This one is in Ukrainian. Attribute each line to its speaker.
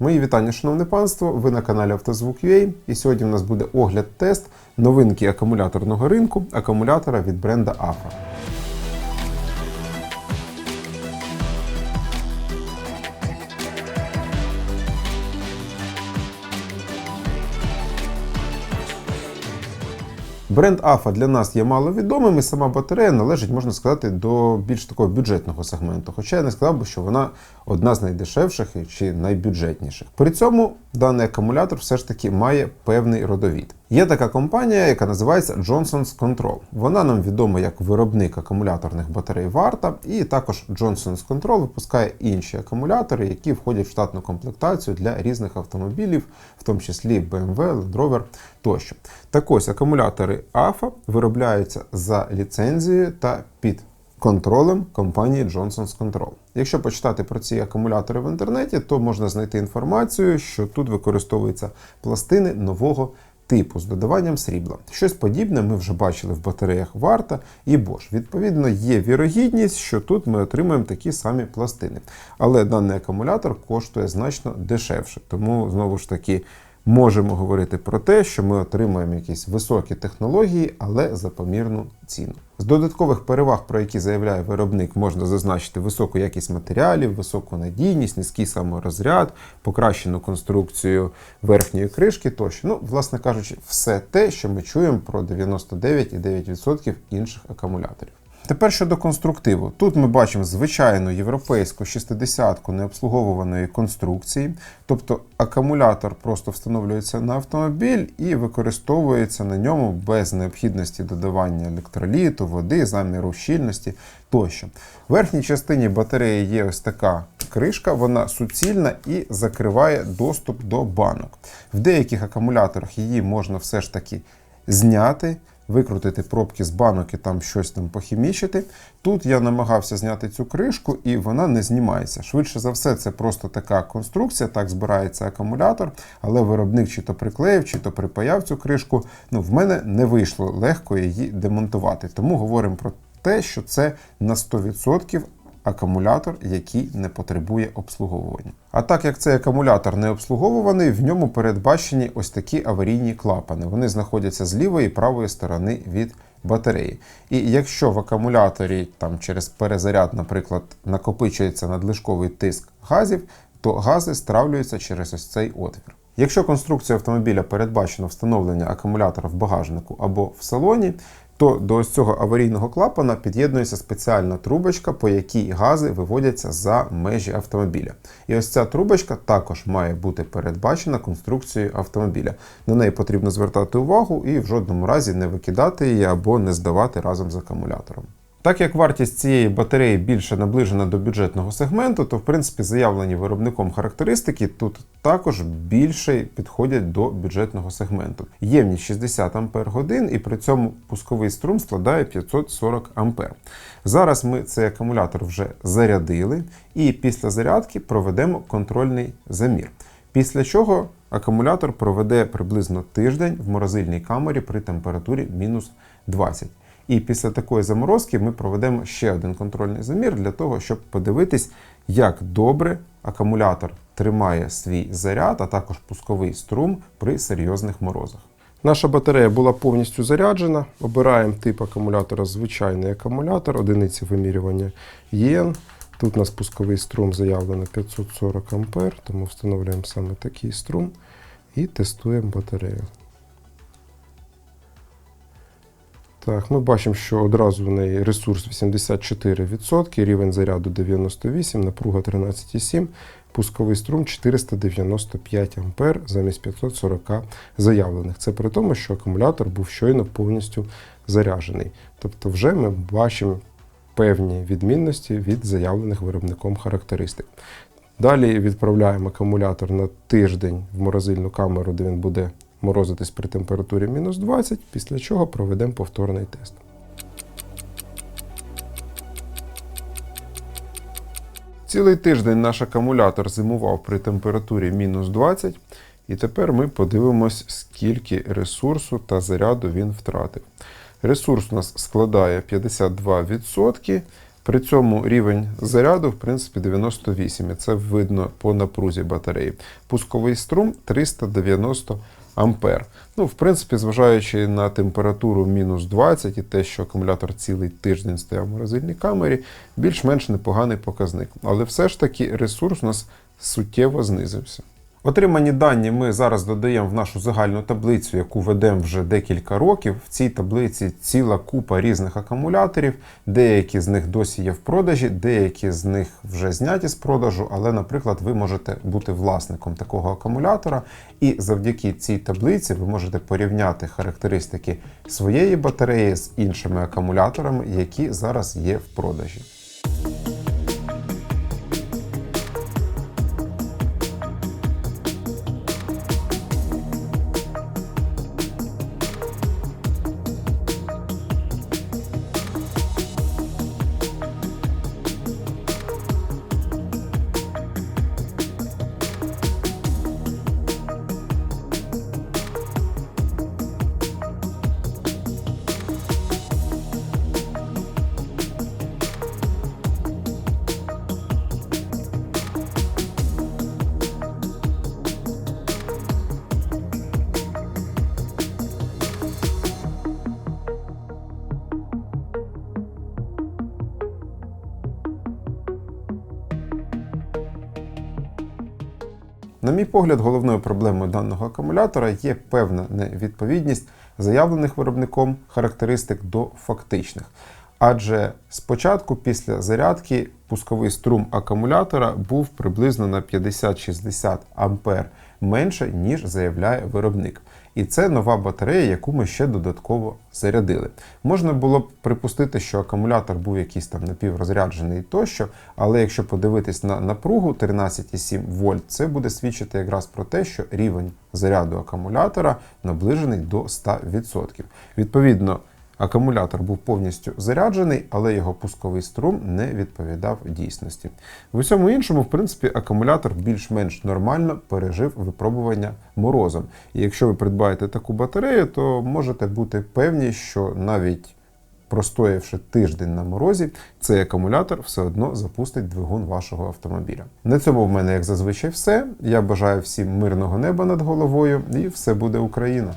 Speaker 1: Мої вітання, шановне панство. Ви на каналі Автозвук.ua і сьогодні в нас буде огляд-тест новинки акумуляторного ринку акумулятора від бренда AFA. Бренд Афа для нас є маловідомим, і сама батарея належить, можна сказати, до більш такого бюджетного сегменту. Хоча я не сказав би, що вона одна з найдешевших чи найбюджетніших. При цьому даний акумулятор все ж таки має певний родовід. Є така компанія, яка називається Johnson's Control. Вона нам відома як виробник акумуляторних батарей Варта, і також Johnson's Control випускає інші акумулятори, які входять в штатну комплектацію для різних автомобілів, в тому числі BMW, Land Rover тощо. Так ось акумулятори AFA виробляються за ліцензією та під контролем компанії Johnson's Control. Якщо почитати про ці акумулятори в інтернеті, то можна знайти інформацію, що тут використовуються пластини нового типу з додаванням срібла. Щось подібне ми вже бачили в батареях Варта і Bosch. Відповідно, є вірогідність, що тут ми отримаємо такі самі пластини. Але даний акумулятор коштує значно дешевше, тому знову ж таки. Можемо говорити про те, що ми отримаємо якісь високі технології, але за помірну ціну. З додаткових переваг, про які заявляє виробник, можна зазначити високу якість матеріалів, високу надійність, низький саморозряд, покращену конструкцію верхньої кришки тощо. Ну, власне кажучи, все те, що ми чуємо про 99,9% інших акумуляторів. Тепер щодо конструктиву. Тут ми бачимо звичайну європейську 60-ку необслуговуваної конструкції, тобто акумулятор просто встановлюється на автомобіль і використовується на ньому без необхідності додавання електроліту, води, заміру щільності тощо. В верхній частині батареї є ось така кришка, вона суцільна і закриває доступ до банок. В деяких акумуляторах її можна все ж таки зняти викрутити пробки з банок і там щось там похімічити. Тут я намагався зняти цю кришку, і вона не знімається. Швидше за все, це просто така конструкція, так збирається акумулятор, але виробник чи то приклеїв, чи то припаяв цю кришку. Ну, в мене не вийшло легко її демонтувати. Тому говоримо про те, що це на 100% акумулятор, який не потребує обслуговування. А так як цей акумулятор не обслуговуваний, в ньому передбачені ось такі аварійні клапани. Вони знаходяться з лівої і правої сторони від батареї. І якщо в акумуляторі там через перезаряд, наприклад, накопичується надлишковий тиск газів, то гази стравлюються через ось цей отвір. Якщо конструкція автомобіля передбачено встановлення акумулятора в багажнику або в салоні, то до ось цього аварійного клапана під'єднується спеціальна трубочка, по якій гази виводяться за межі автомобіля. І ось ця трубочка також має бути передбачена конструкцією автомобіля. На неї потрібно звертати увагу і в жодному разі не викидати її або не здавати разом з акумулятором. Так як вартість цієї батареї більше наближена до бюджетного сегменту, то в принципі заявлені виробником характеристики тут також більше підходять до бюджетного сегменту. Ємність 60 Ампер годин, і при цьому пусковий струм складає 540 Ампер. Зараз ми цей акумулятор вже зарядили, і після зарядки проведемо контрольний замір. Після чого акумулятор проведе приблизно тиждень в морозильній камері при температурі мінус 20. І після такої заморозки ми проведемо ще один контрольний замір для того, щоб подивитись, як добре акумулятор тримає свій заряд, а також пусковий струм при серйозних морозах. Наша батарея була повністю заряджена. Обираємо тип акумулятора звичайний акумулятор, одиниці вимірювання ЄН. Тут у нас пусковий струм заявлено 540 А, тому встановлюємо саме такий струм і тестуємо батарею. Так, ми бачимо, що одразу в неї ресурс 84%, рівень заряду 98, напруга 13,7, пусковий струм 495 А замість 540 заявлених. Це при тому, що акумулятор був щойно повністю заряджений. Тобто вже ми бачимо певні відмінності від заявлених виробником характеристик. Далі відправляємо акумулятор на тиждень в морозильну камеру, де він буде морозитись при температурі мінус 20, після чого проведемо повторний тест. Цілий тиждень наш акумулятор зимував при температурі мінус 20, і тепер ми подивимось, скільки ресурсу та заряду він втратив. Ресурс у нас складає 52%, При цьому рівень заряду, в принципі, 98, і це видно по напрузі батареї. Пусковий струм 390 ампер. Ну, в принципі, зважаючи на температуру мінус 20 і те, що акумулятор цілий тиждень стояв в морозильній камері, більш-менш непоганий показник. Але все ж таки ресурс у нас суттєво знизився. Отримані дані ми зараз додаємо в нашу загальну таблицю, яку ведемо вже декілька років. В цій таблиці ціла купа різних акумуляторів. Деякі з них досі є в продажі, деякі з них вже зняті з продажу. Але, наприклад, ви можете бути власником такого акумулятора, і завдяки цій таблиці ви можете порівняти характеристики своєї батареї з іншими акумуляторами, які зараз є в продажі. На мій погляд, головною проблемою даного акумулятора є певна невідповідність заявлених виробником характеристик до фактичних. Адже спочатку, після зарядки, пусковий струм акумулятора був приблизно на 50-60 ампер менше, ніж заявляє виробник. І це нова батарея, яку ми ще додатково зарядили. Можна було б припустити, що акумулятор був якийсь там напіврозряджений тощо, але якщо подивитись на напругу 13,7 вольт, це буде свідчити якраз про те, що рівень заряду акумулятора наближений до 100%. Відповідно, Акумулятор був повністю заряджений, але його пусковий струм не відповідав дійсності. В усьому іншому, в принципі, акумулятор більш-менш нормально пережив випробування морозом. І якщо ви придбаєте таку батарею, то можете бути певні, що навіть простоявши тиждень на морозі, цей акумулятор все одно запустить двигун вашого автомобіля. На цьому в мене, як зазвичай, все. Я бажаю всім мирного неба над головою, і все буде Україна!